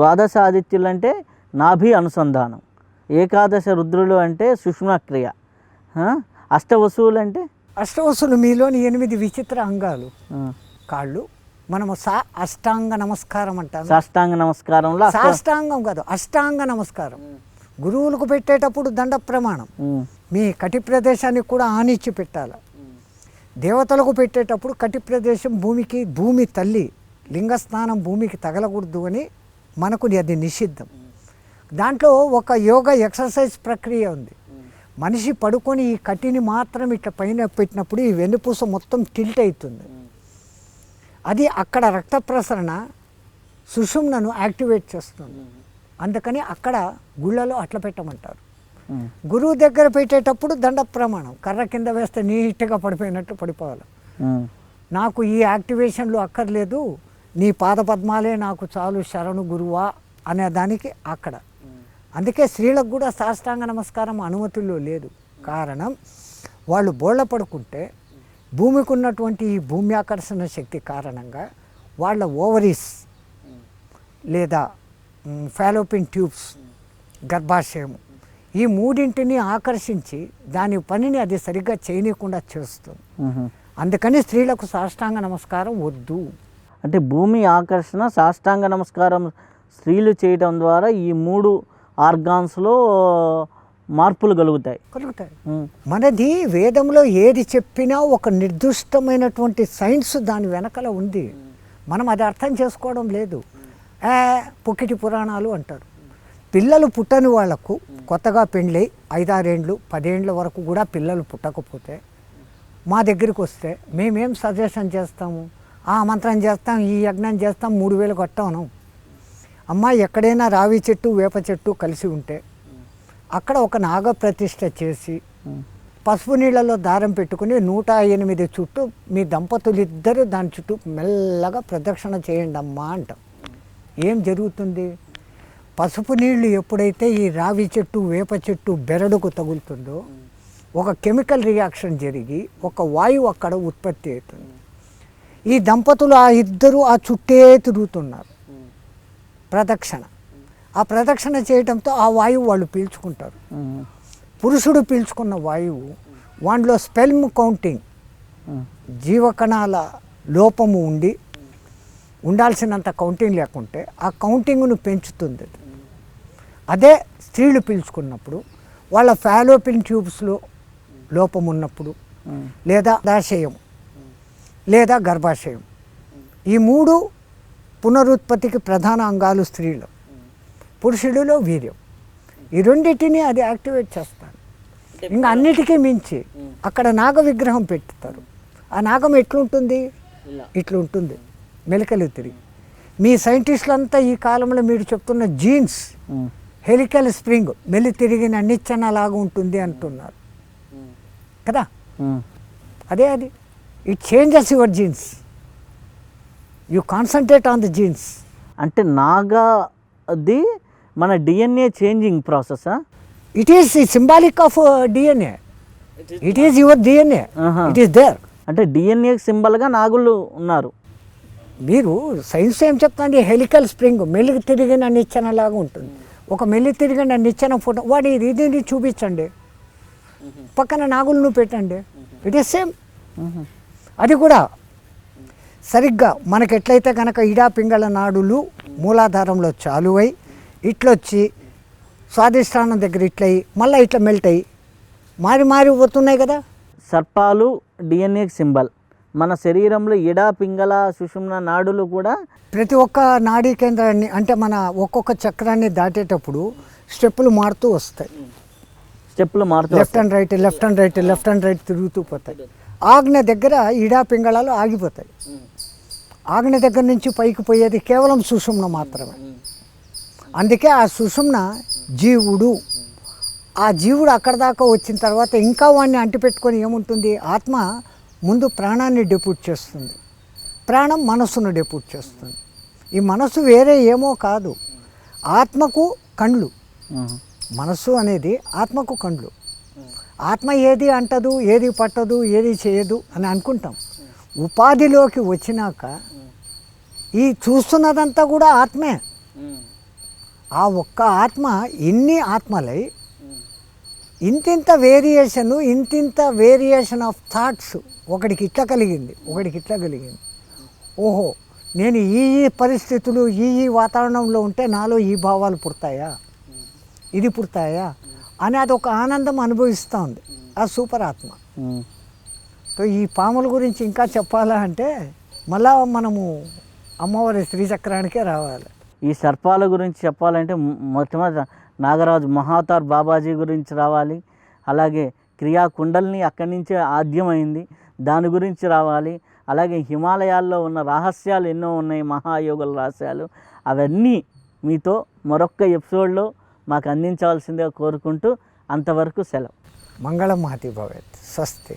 ద్వాదశ ఆదిత్యులు అంటే నాభి అనుసంధానం ఏకాదశ రుద్రులు అంటే సుష్మక్రియ? అష్టవసువులు అంటే అష్టవసులు మీలోని ఎనిమిది విచిత్ర అంగాలు. కాళ్ళు మనము సా అష్టాంగ నమస్కారం అంటాం సాష్టాంగ నమస్కారంలో సాష్టాంగం కాదు అష్టాంగ నమస్కారం. గురువులకు పెట్టేటప్పుడు దండ ప్రమాణం. మీ కటి ప్రదేశానికి కూడా ఆనిచ్చి పెట్టాలి. దేవతలకు పెట్టేటప్పుడు కటి ప్రదేశం భూమికి భూమి తల్లి లింగస్థానం భూమికి తగలకూడదు అని మనకు అది నిషిద్ధం. దాంట్లో ఒక యోగ ఎక్సర్సైజ్ ప్రక్రియ ఉంది. మనిషి పడుకొని ఈ కటిని మాత్రం ఇట్లా పైన పెట్టినప్పుడు ఈ వెన్నుపూస మొత్తం టిల్ట్ అవుతుంది అది అక్కడ రక్త ప్రసరణ సుషుమ్నను యాక్టివేట్ చేస్తుంది. అందుకని అక్కడ గుళ్ళలో అట్లా పెట్టమంటారు. గురువు దగ్గర పెట్టేటప్పుడు దండ ప్రమాణం. కర్ర కింద వేస్తే నీట్గా పడిపోయినట్టు పడిపోవాలి. నాకు ఈ యాక్టివేషన్లు అక్కర్లేదు. నీ పాదపద్మాలే నాకు చాలు శరణు గురువా అనే దానికి అక్కడ. అందుకే స్త్రీలకు కూడా సాష్టాంగ నమస్కారం అనుమతుల్లో లేదు. కారణం వాళ్ళు బోళ్ళ పడుకుంటే భూమికి ఉన్నటువంటి ఈ భూమి ఆకర్షణ శక్తి కారణంగా వాళ్ళ ఓవరీస్ లేదా ఫాలోపిన్ ట్యూబ్స్ గర్భాశయం ఈ మూడింటిని ఆకర్షించి దాని పనిని అది సరిగ్గా చేయనీయకుండా చేస్తుంది. అందుకని స్త్రీలకు సాష్టాంగ నమస్కారం వద్దు. అంటే భూమి ఆకర్షణ సాష్టాంగ నమస్కారం స్త్రీలు చేయడం ద్వారా ఈ మూడు ఆర్గాన్స్లో మార్పులు కలుగుతాయి. కలుగుతాయి. మనది వేదంలో ఏది చెప్పినా ఒక నిర్దిష్టమైనటువంటి సైన్స్ దాని వెనకల ఉంది. మనం అది అర్థం చేసుకోవడం లేదు. పుక్కిటి పురాణాలు అంటారు. పిల్లలు పుట్టని వాళ్ళకు కొత్తగా పెళ్ళై ఐదారేండ్లు పదేండ్ల వరకు కూడా పిల్లలు పుట్టకపోతే మా దగ్గరికి వస్తే మేమేం సజెషన్ చేస్తాము? ఆ మంత్రం చేస్తాం ఈ యజ్ఞం చేస్తాం మూడు వేలు కొట్టాను అమ్మ ఎక్కడైనా రావి చెట్టు వేప చెట్టు కలిసి ఉంటే అక్కడ ఒక నాగ ప్రతిష్ఠ చేసి పసుపు నీళ్ళలో దారం పెట్టుకుని నూట ఎనిమిది చుట్టూ మీ దంపతులు ఇద్దరు దాని చుట్టూ మెల్లగా ప్రదక్షిణ చేయండి అమ్మా అంటాం. ఏం జరుగుతుంది? పసుపు నీళ్ళు ఎప్పుడైతే ఈ రావి చెట్టు వేప చెట్టు బెరడుకు తగులుతుందో ఒక కెమికల్ రియాక్షన్ జరిగి ఒక వాయువు అక్కడ ఉత్పత్తి అవుతుంది. ఈ దంపతులు ఆ ఇద్దరు ఆ చుట్టే తిరుగుతున్నారు. ప్రదక్షిణ. ఆ ప్రదక్షిణ చేయడంతో ఆ వాయువు వాళ్ళు పీల్చుకుంటారు. పురుషుడు పీల్చుకున్న వాయువు వాటిలో స్పెల్మ్ కౌంటింగ్ జీవకణాల లోపము ఉండి ఉండాల్సినంత కౌంటింగ్ లేకుంటే ఆ కౌంటింగ్ను పెంచుతుంది. అది. స్త్రీలు పీల్చుకున్నప్పుడు వాళ్ళ ఫాలోపిన్ ట్యూబ్స్లో లోపం ఉన్నప్పుడు లేదా దాశయం లేదా గర్భాశయం. ఈ మూడు పునరుత్పత్తికి ప్రధాన అంగాలు స్త్రీలు. పురుషుడిలో వీర్యం. ఈ రెండింటిని అది యాక్టివేట్ చేస్తాడు ఇంకా అన్నిటికీ మించి అక్కడ నాగ విగ్రహం పెట్టుతారు. ఆ నాగం ఎట్లుంటుంది? ఇట్లుంటుంది. మెలికలు తిరిగి. మీ సైంటిస్టులంతా ఈ కాలంలో మీరు చెప్తున్న జీన్స్ హెలికల్ స్ప్రింగ్ మెల్లి తిరిగిన నిచ్చెన లాగా ఉంటుంది అంటున్నారు. కదా? అదే అది. It changes your genes you concentrate on the genes అంటే నాగాది మన DNA changing ప్రాసెసా it is symbolic of DNA it is your DNA. It is there అంటే డిఎన్ఏ సింబల్గా నాగులు ఉన్నారు. మీరు సైన్స్ ఏం చెప్తుంది హెలికల్ స్ప్రింగ్ మెల్లి తిరిగిన నిచ్చెన లాగా ఉంటుంది. ఒక మెల్లి తిరిగిన నిచ్చెన ఫోటో వాడి ఇది ఇది చూపించండి. పక్కన నాగులను పెట్టండి. ఇట్ ఈస్ సేమ్ అది కూడా సరిగ్గా మనకి ఎట్లయితే కనుక ఇడా పింగళ నాడులు మూలాధారంలో చాలువై ఇట్లొచ్చి స్వాదిష్టానం దగ్గర ఇట్లయి మళ్ళీ ఇట్లా మెల్ట్ అయ్యి మారి మారి పోతున్నాయి కదా. సర్పాలు డిఎన్ఏ సింబల్. మన శరీరంలో ఇడా పింగళ సుషుమ్న నాడులు కూడా ప్రతి ఒక్క నాడీ కేంద్రాన్ని అంటే మన ఒక్కొక్క చక్రాన్ని దాటేటప్పుడు స్టెప్పులు మారుతూ వస్తాయి. స్టెప్లు మారుతూ left and right left and right left and right తిరుగుతూ పోతాయి. ఆజ్ఞ దగ్గర ఇడా పింగళాలు ఆగిపోతాయి. ఆజ్ఞ దగ్గర నుంచి పైకి పోయేది కేవలం సుషుమ్న మాత్రమే. అందుకే ఆ సుషుమ్న జీవుడు. ఆ జీవుడు అక్కడ దాకా వచ్చిన తర్వాత ఇంకా వాడిని అంటిపెట్టుకొని ఏముంటుంది? ఆత్మ ముందు ప్రాణాన్ని డెప్యూట్ చేస్తుంది. ప్రాణం మనస్సును డెప్యూట్ చేస్తుంది. ఈ మనస్సు వేరే ఏమో కాదు. ఆత్మకు కండ్లు. మనస్సు అనేది ఆత్మకు కండ్లు. ఆత్మ ఏది అంటదు ఏది పట్టదు ఏది చేయదు అని అనుకుంటాం. ఉపాధిలోకి వచ్చినాక ఈ చూస్తున్నదంతా కూడా ఆత్మే. ఆ ఒక్క ఆత్మ ఇన్ని ఆత్మలై ఇంతింత వేరియేషను ఇంతింత వేరియేషన్ ఆఫ్ థాట్స్ ఒకడికి ఇట్లా కలిగింది ఒకడికి ఇట్లా కలిగింది. ఓహో నేను ఈ ఈ పరిస్థితులు ఈ ఈ వాతావరణంలో ఉంటే నాలో ఈ భావాలు పుడతాయా? ఇది పుడతాయా? అని అది ఒక ఆనందం అనుభవిస్తూ ఉంది ఆ సూపర్ ఆత్మ. సో ఈ పాముల గురించి ఇంకా చెప్పాలా అంటే మళ్ళా మనము అమ్మవారి శ్రీచక్రానికే రావాలి. ఈ సర్పాల గురించి చెప్పాలంటే మొట్టమొదట నాగరాజు మహాతార్ బాబాజీ గురించి రావాలి. అలాగే క్రియా కుండల్ని అక్కడి నుంచే ఆద్యమైంది. దాని గురించి రావాలి. అలాగే హిమాలయాల్లో ఉన్న రహస్యాలు ఎన్నో ఉన్నాయి మహాయోగుల రహస్యాలు. అవన్నీ మీతో మరొక్క ఎపిసోడ్లో మాకు అందించవలసిందిగా కోరుకుంటూ అంతవరకు సెలవు. మంగళం మహతి భవేత్. స్వస్తి.